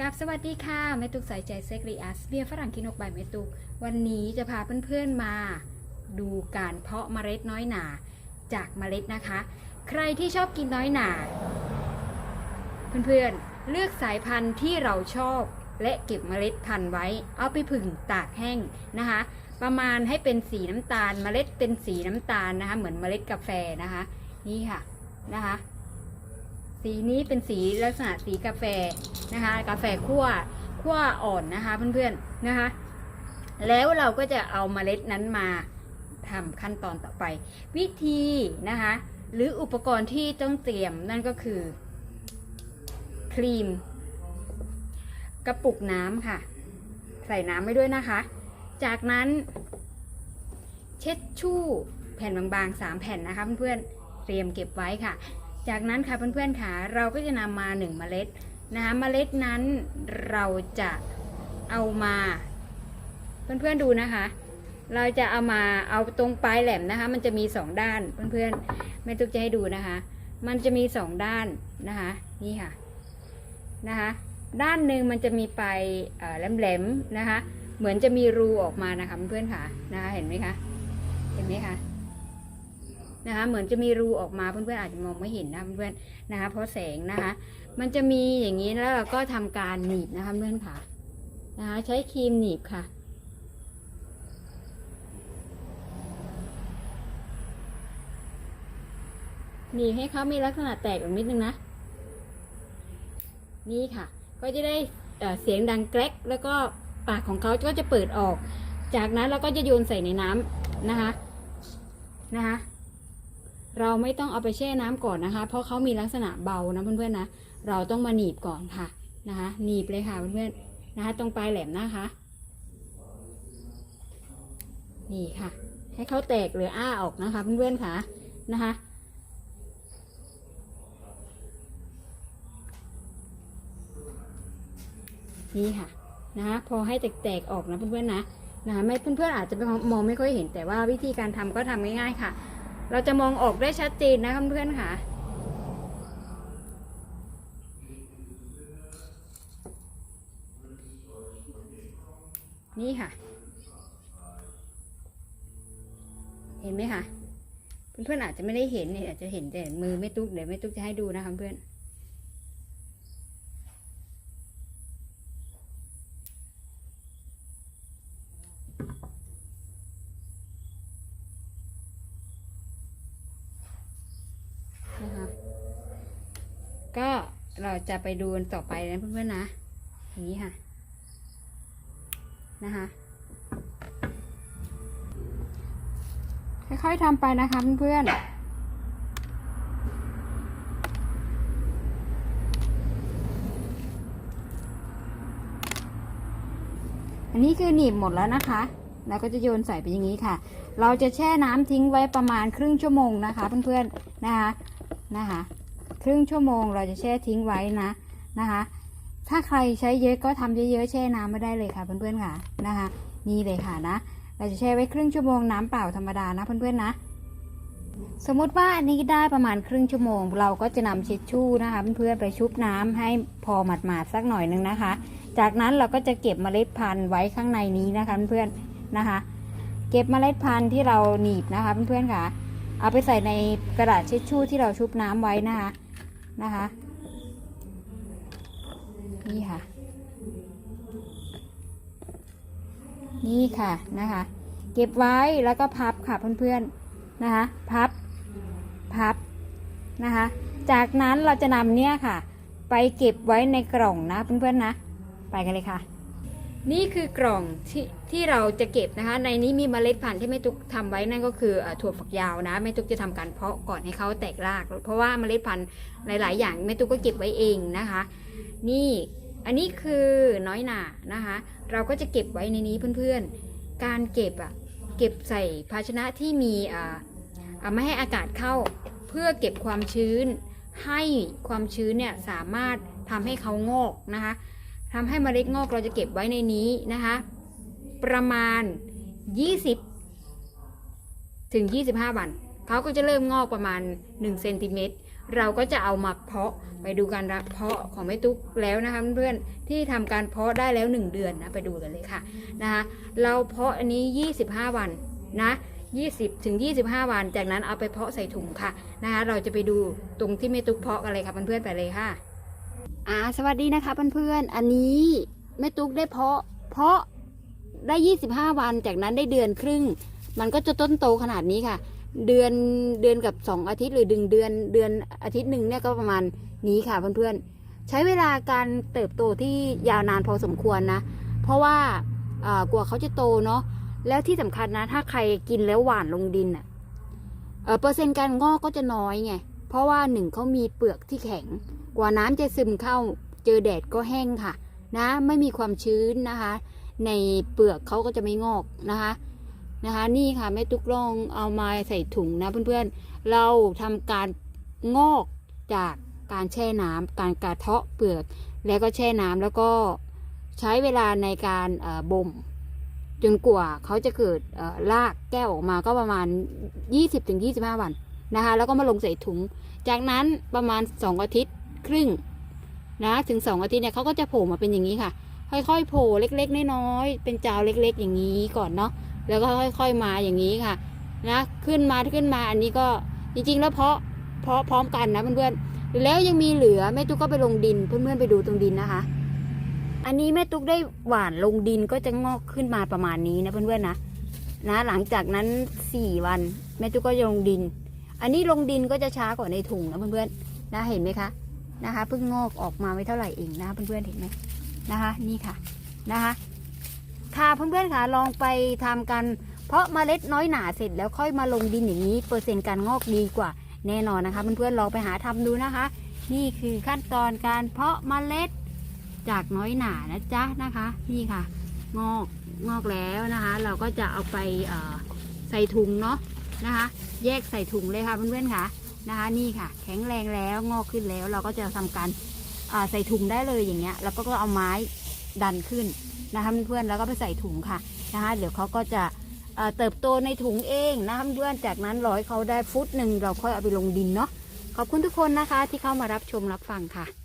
กับสวัสดีค่ะแม่ตุกใส่ใจเซกรีอาสเบียฝรั่งกินกใบแม่ตุก วันนี้จะพาเพื่อนๆมาดูการเพาะเมล็ดน้อยหนาจากเมล็ดนะคะ ใครที่ชอบกินน้อยหนา เพื่อนๆเลือกสายพันธุ์ที่เราชอบและเก็บเมล็ดพันธุ์ไว้ เอาไปผึ่งตากแห้งนะคะ ประมาณให้เป็นสีน้ำตาลเมล็ดเป็นสีน้ำตาลนะคะ เหมือนเมล็ดกาแฟนะคะ นี่ค่ะนะคะ สีนี้เป็นสีลักษณะสีกาแฟนะคะ กาแฟคั่วคั่วอ่อนนะคะเพื่อนๆนะคะ แล้วเราก็จะเอาเมล็ดนั้นมาทำขั้นตอนต่อไป วิธีนะคะ หรืออุปกรณ์ที่ต้องเตรียมนั่นก็คือ ครีม กระปุกน้ำค่ะ ใส่น้ำไว้ด้วยนะคะ จากนั้น เช็ดชู่แผ่นบางๆ 3 แผ่นนะคะเพื่อนๆเตรียมเก็บไว้ค่ะ จากนั้นค่ะเพื่อนๆค่ะเราก็จะนำมาหนึ่งเมล็ดนะคะเมล็ดนั้นเราจะเอามา เพื่อนๆดูนะคะ เราจะเอามาเอาตรงปลายแหลมนะคะ มันจะมีสองด้านเพื่อนๆแม่ตุ๊กจะให้ดูนะคะ มันจะมีสองด้านนะคะนี่ค่ะนะคะด้านหนึ่งมันจะมีปลายแหลมๆนะคะ เหมือนจะมีรูออกมานะคะเพื่อนๆค่ะนะคะเห็นไหมคะเห็นไหมคะ นะคะเหมือนจะมีรูออกมาเพื่อนๆอาจจะมองไม่เห็นนะเพื่อนๆนะคะเพราะแสงนะคะ มันจะมีอย่างนี้แล้วเราก็ทำการหนีบนะคะเพื่อนค่ะนะคะใช้ครีมหนีบค่ะหนีบให้เขามีลักษณะแตกออกนิดนึงนะ นี่ค่ะ ก็จะได้เอ่อเสียงดังแกรกแล้วก็ปากของเขาก็จะเปิดออก จากนั้นเราก็จะโยนใส่ในน้ำนะคะนะคะ เราไม่ต้องเอาไปแช่น้ำก่อนนะคะ เพราะเขามีลักษณะเบานะเพื่อนๆนะ เราต้องมาหนีบก่อนค่ะนะคะหนีบเลยค่ะเพื่อนๆนะคะ ตรงปลายแหลมนะคะ นี่ค่ะ ให้เขาแตกหรืออ้าออกนะคะเพื่อนๆค่ะนะคะนี่ค่ะนะคะพอให้แตกๆออกนะเพื่อนๆนะนะคะไม่เพื่อนๆอาจจะมองไม่ค่อยเห็นแต่ว่าวิธีการทำก็ทำง่ายๆค่ะ เราจะมองออกได้ชัดเจนนะคะเพื่อนๆค่ะ นี่ค่ะ เห็นไหมคะเพื่อนๆอาจจะไม่ได้เห็นเนี่ยอาจจะเห็นแต่มือไม่ตุ๊กเดี๋ยวไม่ตุ๊กจะให้ดูนะคะเพื่อน นะคะก็ เราจะไปดูต่อไปนะเพื่อนๆนะ อย่างนี้ค่ะ นะคะค่อยๆทำไปนะคะเพื่อนๆอันนี้คือหนีบหมดแล้วนะคะ แล้วก็จะโยนใส่ไปอย่างนี้ค่ะ เราจะแช่น้ำทิ้งไว้ประมาณครึ่งชั่วโมงนะคะ เพื่อนๆ นะคะ นะคะ ครึ่งชั่วโมงเราจะแช่ทิ้งไว้นะนะคะ ถ้าใครใช้เยอะก็ทำเยอะๆแช่น้ำไม่ได้เลยค่ะเพื่อนๆค่ะนะคะนี่เลยค่ะนะ เราจะแช่ไว้ครึ่งชั่วโมงน้ำเปล่าธรรมดานะเพื่อนๆนะ สมมุติว่าอันนี้ได้ประมาณครึ่งชั่วโมง เราก็จะนำเช็ดชู่นะคะเพื่อนๆไปชุบน้ำให้พอหมาดๆสักหน่อยนึงนะคะ จากนั้นเราก็จะเก็บเมล็ดพันธุ์ไว้ข้างในนี้นะคะเพื่อนๆนะคะ เก็บเมล็ดพันธุ์ที่เราหนีบนะคะเพื่อนๆค่ะ เอาไปใส่ในกระดาษเช็ดชู่ที่เราชุบน้ำไว้นะคะ นะคะ นี่ค่ะ นี่ค่ะนะคะ เก็บไว้แล้วก็พับค่ะเพื่อนๆนะคะ พับ พับนะคะ จากนั้นเราจะนำเนี่ยค่ะ ไปเก็บไว้ในกล่องนะเพื่อนๆนะ ไปกันเลยค่ะ นี่คือกล่องที่ที่เราจะเก็บนะคะ ในนี้มีเมล็ดพันธุ์ที่แม่ตุ๊กทำไว้นั่นก็คืออถั่วฝักยาวนะแม่ตุ๊กจะทำการเพาะก่อนให้เขาแตกราก เพราะว่าเมล็ดพันธุ์หลาย ๆ อย่างแม่ตุ๊กก็เก็บไว้เองนะคะ นี่อันนี้คือน้อยหนานะคะ เราก็จะเก็บไว้ในนี้เพื่อน ๆ การเก็บอะเก็บใส่ภาชนะที่มีอ่าไม่ให้อากาศเข้าเพื่อเก็บความชื้น ให้ความชื้นเนี่ยสามารถทำให้เขางอกนะคะ ทำให้เมล็ดงอกเราจะเก็บไว้ในนี้นะคะ ประมาณ 20 ถึง 25 วันเขาก็จะเริ่มงอกประมาณ1เซนติเมตรเราก็จะเอามาเพาะไปดูการเพาะของแม่ตุ๊กแล้วนะคะเพื่อนๆที่ทำการเพาะได้แล้ว 1 เดือนนะไปดูกันเลยค่ะนะคะเราเพาะอันนี้ 25 วันนะ20ถึง25 วัน จากนั้นเอาไปเพาะใส่ถุงค่ะนะคะเราจะไปดูตรงที่แม่ตุ๊กเพาะกันเลยค่ะเพื่อนๆไปเลยค่ะ อ่าสวัสดีนะคะเพื่อนๆ อันนี้แม่ตุ๊กได้เพาะ เพาะได้25วันจากนั้นได้เดือนครึ่ง มันก็จะต้นโตขนาดนี้ค่ะ เดือนเดือนกับ2องอาทิตย์หรือดึงเดือนเดือนอาทิตย์หนึ่งเนี่ยก็ประมาณนี้ค่ะเพื่อนๆ ใช้เวลาการเติบโตที่ยาวนานพอสมควรนะ เพราะว่าอ่ากว่าเขาจะโตเนาะแล้วที่สำคัญนะถ้าใครกินแล้วหวานลงดินอะเปอร์เซ็นต์การงอกก็จะน้อยไงเพราะว่าหนึ่งเขามีเปลือกที่แข็ง กว่าน้ำจะซึมเข้าเจอแดดก็แห้งค่ะ นะไม่มีความชื้นนะคะ ในเปลือกเขาก็จะไม่งอกนะคะนะคะ นี่ค่ะแม่ตุ๊กลองเอามาใส่ถุงนะเพื่อนๆเราทำการงอกจากการแช่น้ำการกระเทาะเปลือก แล้วก็แช่น้ำแล้วก็ใช้เวลาในการบ่มจนกว่าเขาจะเกิดรากแก้วออกมาก็ประมาณ 20-25 วันนะคะ แล้วก็มาลงใส่ถุง จากนั้นประมาณ 2 อาทิตย์ ครึ่งนะถึง2อาทิตย์เนี่ยเขาก็จะโผล่มาเป็นอย่างนี้ค่ะ ค่อยๆโผล่เล็กๆน้อยๆเป็นจาวเล็ก ๆ อย่างนี้ก่อนเนาะแล้วก็ค่อย ๆมาอย่างนี้ค่ะนะขึ้นมาขึ้นมาอันนี้ก็จริงๆ แล้วเพาะเพาะพร้อมกันนะเพื่อนๆแล้วยังมีเหลือแม่ตุ๊กก็ไปลงดินเพื่อนๆไปดูตรงดินนะคะ อันนี้แม่ตุ๊กได้หว่านลงดินก็จะงอกขึ้นมาประมาณนี้นะเพื่อนๆนะนะหลังจากนั้นสี่วันแม่ตุ๊กก็จะลงดิน อันนี้ลงดินก็จะช้ากว่าในถุงนะเพื่อนๆนะเห็นไหมคะ นะคะเพิ่งงอกออกมาไม่เท่าไหร่เองนะเพื่อนๆเห็นไหมนะคะ นี่ค่ะนะคะ ค่ะเพื่อนๆค่ะลองไปทำกัน เพราะเมล็ดน้อยหนาเสร็จแล้วค่อยมาลงดินอย่างนี้ เปอร์เซ็นต์การงอกดีกว่าแน่นอนนะคะเพื่อนๆลองไปหาทำดูนะคะ นี่คือขั้นตอนการเพาะเมล็ดจากน้อยหนานะจ๊ะนะคะ นี่ค่ะ งอกงอกแล้วนะคะ เราก็จะเอาไปใส่ถุงเนาะนะคะ แยกใส่ถุงเลยค่ะเพื่อนๆค่ะ นะคะนี่ค่ะ แข็งแรงแล้วงอกขึ้นแล้วเราก็จะทำการใส่ถุงได้เลยอย่างเงี้ย แล้วก็เอาไม้ดันขึ้นนะคะเพื่อนๆแล้วก็ไปใส่ถุงค่ะนะคะเดี๋ยวเขาก็จะเติบโตในถุงเองนะคะเพื่อนจากนั้นรอให้เขาได้ฟุตหนึ่งเราค่อยเอาไปลงดินเนาะขอบคุณทุกคนนะคะที่เข้ามารับชมรับฟังค่ะ